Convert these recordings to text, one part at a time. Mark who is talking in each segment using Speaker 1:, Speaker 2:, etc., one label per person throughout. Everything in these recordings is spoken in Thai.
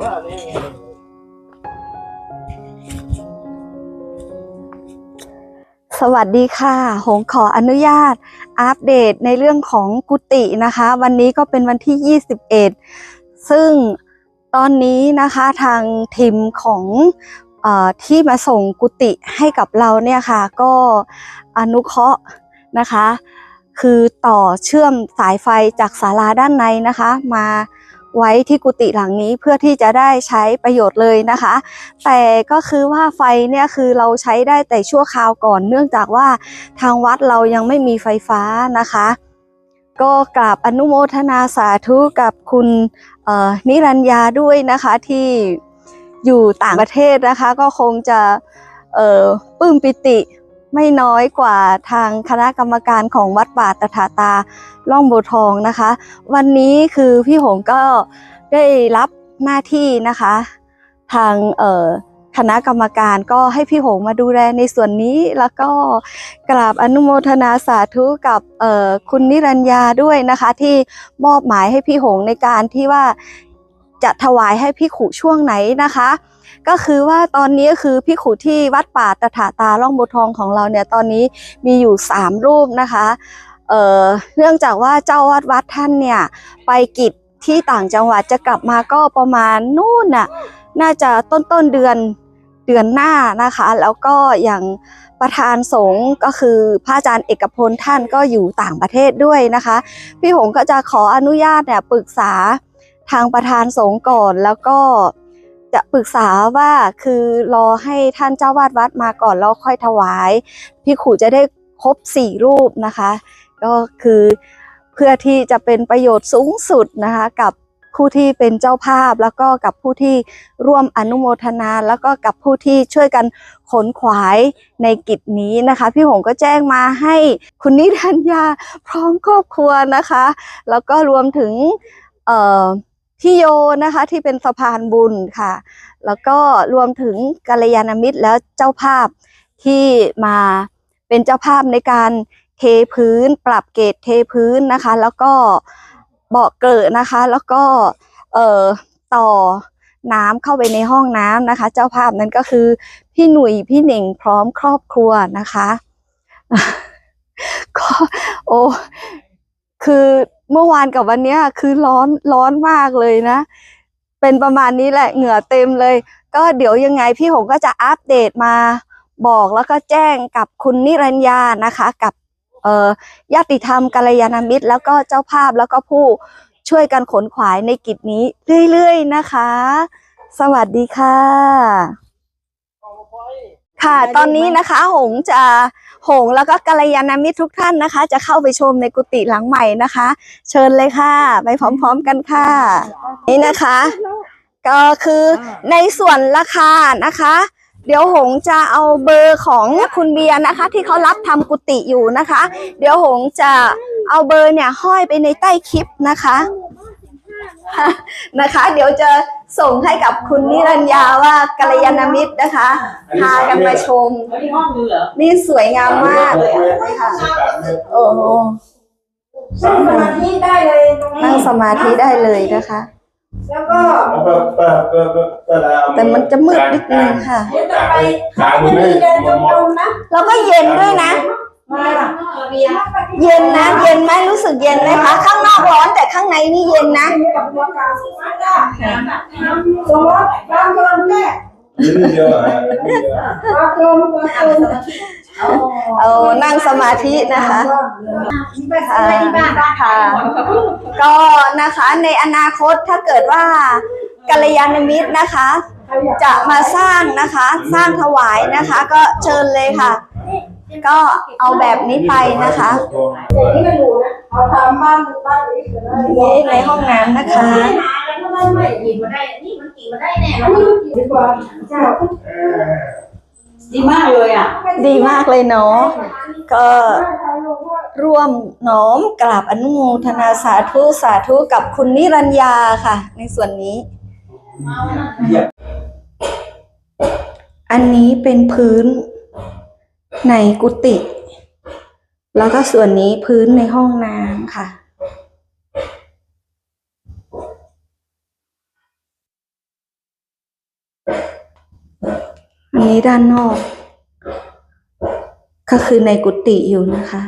Speaker 1: ว่านี่ไง
Speaker 2: สวัสดีค่ะ หงขออนุญาต อัปเดตในเรื่องของกุฏินะคะ วันนี้ก็เป็นวันที่ 21 ซึ่งตอนนี้นะคะทางทีมของออที่มาส่งกุฏิให้กับเราเนี่ยค่ะ ก็อนุเคราะห์นะคะ คือต่อเชื่อมสายไฟจากศาลาด้านในนะคะ มาไว้ที่กุฏิหลังนี้เพื่อที่จะได้ใช้ประโยชน์เลยนะคะ แต่ก็คือว่าไฟเนี่ยคือเราใช้ได้แต่ชั่วคราวก่อน เนื่องจากว่าทางวัดเรายังไม่มีไฟฟ้านะคะ ก็กราบอนุโมทนาสาธุกับคุณนิรัญญาด้วยนะคะที่อยู่ต่างประเทศนะคะ ก็คงจะปลื้มปิติ ไม่น้อยกว่าทางคณะกรรมการของวัดป่าตถาตาล่องโบวทองนะคะ วันนี้คือพี่หงก็ได้รับหน้าที่นะคะ ทางคณะกรรมการก็ให้พี่หงมาดูแลในส่วนนี้แล้วก็กราบอนุโมทนาสาธุกับคุณนิรัญญาด้วยนะคะ ที่มอบหมายให้พี่หงในการที่ว่า จะถวายให้พี่ขุช่วงไหนนะคะ ก็คือว่าตอนนี้คือพี่ขุที่วัดป่าตถาตาล่องบัวทองของเราเนี่ยตอนนี้มีอยู่สามรูปนะคะเอ่อเนื่องจากว่าเจ้าวัดวัดท่านเนี่ยไปกิจที่ต่างจังหวัดจะกลับมาก็ประมาณนู่นน่ะน่าจะต้นต้นเดือนเดือนหน้านะคะ แล้วก็อย่างประธานสงฆ์ก็คือพระอาจารย์เอกพลท่านก็อยู่ต่างประเทศด้วยนะคะ พี่หงก็จะขออนุญาตเนี่ยปรึกษา ทางประธานสงฆ์ก่อนแล้วก็จะปรึกษาว่าคือรอให้ท่านเจ้าวาดวัดมาก่อนแล้วค่อยถวาย พี่ขู่จะได้ครบสี่รูปนะคะ ก็คือเพื่อที่จะเป็นประโยชน์สูงสุดนะคะกับผู้ที่เป็นเจ้าภาพแล้วก็กับผู้ที่ร่วมอนุโมทนา แล้วก็กับผู้ที่ช่วยกันขนขวายในกิจนี้นะคะ พี่หงก็แจ้งมาให้คุณนิรัญญาพร้อมครอบครัวนะคะ แล้วก็รวมถึงเอ่อ พี่โยนะคะที่เป็นสะพานบุญค่ะ แล้วก็รวมถึงกัลยาณมิตรแล้วเจ้าภาพที่มาเป็นเจ้าภาพในการเทพื้น ปรับเกรดเทพื้นนะคะ แล้วก็เบาะเกลอนะคะ แล้วก็เอ่อต่อน้ำเข้าไปในห้องน้ำนะคะ เจ้าภาพนั้นก็คือพี่หนุ่ยพี่เหนิงพร้อมครอบครัวนะคะก็โอ้ คือเมื่อวานกับวันเนี้ยคือร้อนร้อนมากเลยนะ เป็นประมาณนี้แหละเหงื่อเต็มเลย ก็เดี๋ยวยังไงพี่หงก็จะอัปเดตมาบอกแล้วก็แจ้งกับคุณนิรัญญานะคะกับญาติธรรมกัลยาณมิตร แล้วก็เจ้าภาพแล้วก็ผู้ช่วยกันขนขวายในกิจนี้เรื่อยๆนะคะ สวัสดีค่ะ ค่ะ ตอนนี้นะคะหงจะ หงแล้วก็กัลยาณมิตรทุกท่านนะคะ จะเข้าไปชมในกุฏิหลังใหม่นะคะ เชิญเลยค่ะ ไปพร้อมๆกันค่ะ นี่นะคะ ก็คือในส่วนราคานะคะเดี๋ยวหงจะเอาเบอร์ของคุณเบียร์นะคะ ที่เขารับทำกุฏิอยู่นะคะ เดี๋ยวหงจะเอาเบอร์เนี่ยห้อยไปในใต้คลิปนะคะ นะคะ เดี๋ยวจะส่งให้กับคุณนิรัญญาว่ากัลยาณมิตรนะคะพากันมาชม
Speaker 3: แล้วนี่ห้องนึงเหรอ
Speaker 2: นี่สวยงามมากนี่ค่ะโอ้โห
Speaker 4: นั่งสมาธิได้เลยตรงนี้
Speaker 2: นั่งสมาธิได้เลยนะคะ
Speaker 4: แล้วก็
Speaker 1: เปิดเปิดเปิดเปิดเปิดอะไรเอา
Speaker 2: แต่มันจะมืดนิดนึงค่ะ
Speaker 4: เดี๋ยวจะไป
Speaker 1: กลาง
Speaker 4: จะ
Speaker 1: มันไม่
Speaker 4: มีเดินจ
Speaker 1: ม
Speaker 4: ง
Speaker 1: อง
Speaker 4: กรมนะ
Speaker 2: แล้วก็เย็นด้วยนะ
Speaker 4: มา
Speaker 3: เบียร์
Speaker 2: เย็นนะ เย็นไหมรู้สึกเย็นไหมคะข้างนอกร้อนแต่ข้างในนี่เย็นนะ
Speaker 4: กับหัวกลางสุดท้ายสมมติบางคนแค่
Speaker 1: นี่เดียวอะนี่เดียวอะ
Speaker 4: บางคนบางคน
Speaker 2: เอานั่งสมาธินะคะ
Speaker 4: ไปทำอะไรที่บ้านบ้าน
Speaker 2: ค่ะก็นะคะในอนาคตถ้าเกิดว่ากัลยาณมิตรนะคะ จะมาสร้างนะคะ สร้างถวายนะคะ ก็เชิญเลยค่ะ ก็เอาแบบนี้ไปนะคะ
Speaker 4: อย่างนี้ก็อยู่นะเอาทำบ้านบ้านนี้ก็ได้
Speaker 2: นี่ในห้องน้ำนะคะ
Speaker 3: หาแล้วทำไมไม่หยิบมาได้นี่มันกี่มาได้แน่
Speaker 4: อันนี้ดีกว่าเจ้า
Speaker 3: ดีมากเลยอะ
Speaker 2: ดีมากเลยเนาะ ก็ร่วมน้อมกราบอนุโมทนาสาธุสาธุกับคุณนิรัญญาค่ะ ในส่วนนี้ อันนี้เป็นพื้น ในกุฏิแล้วก็ส่วนนี้พื้นในห้องน้ำค่ะ อันนี้ด้านนอก ก็คือในกุฏิอยู่นะคะ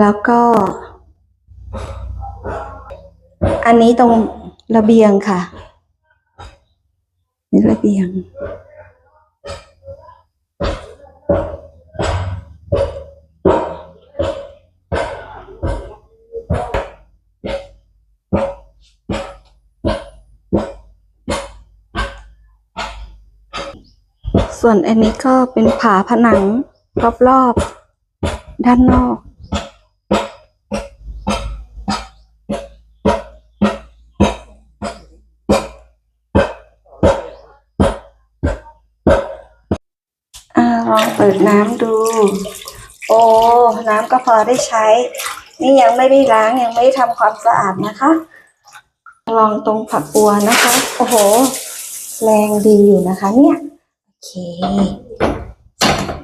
Speaker 2: แล้วก็ อันนี้ตรงระเบียงค่ะนี่ระเบียง ส่วนอันนี้ก็เป็นผาผนังรอบๆด้านนอกอลองเปิดน้ำดู โอ้ น้ำก็พอได้ใช้ นี่ยังไม่ได้ล้างยังไม่ได้ทำความสะอาดนะคะ ลองตรงฝักบัวนะคะ โอ้โห แรงดีอยู่นะคะเนี่ย เค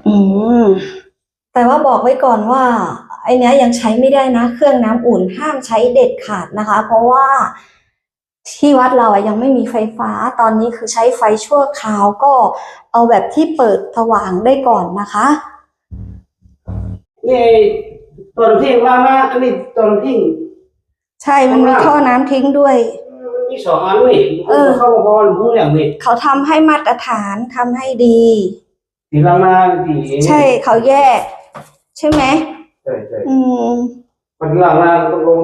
Speaker 2: อืม แต่ว่าบอกไว้ก่อนว่า ไอเนี้ยยังใช้ไม่ได้นะ เครื่องน้ำอุ่นห้ามใช้เด็ดขาดนะคะ เพราะว่าที่วัดเราอะยังไม่มีไฟฟ้า ตอนนี้คือใช้ไฟชั่วคราวก็เอาแบบที่เปิดสว่างได้ก่อนนะคะ
Speaker 4: นี่ต้นพิงว่ามาอันนี้ต้นพิง
Speaker 2: ใช่มันมีท่อน้ำทิ้งด้วย
Speaker 4: มันมีสองอันนี่
Speaker 2: เออ
Speaker 4: เข้ามาพอหรือพูดอย่างนี้
Speaker 2: เขาทำให้มาตรฐานทำให้ดี
Speaker 4: สีละมาสี
Speaker 2: ใช่เขาแยก ใช่ไหม
Speaker 4: ใช่ใช่
Speaker 2: อืม
Speaker 4: มันหลังมาตรงลง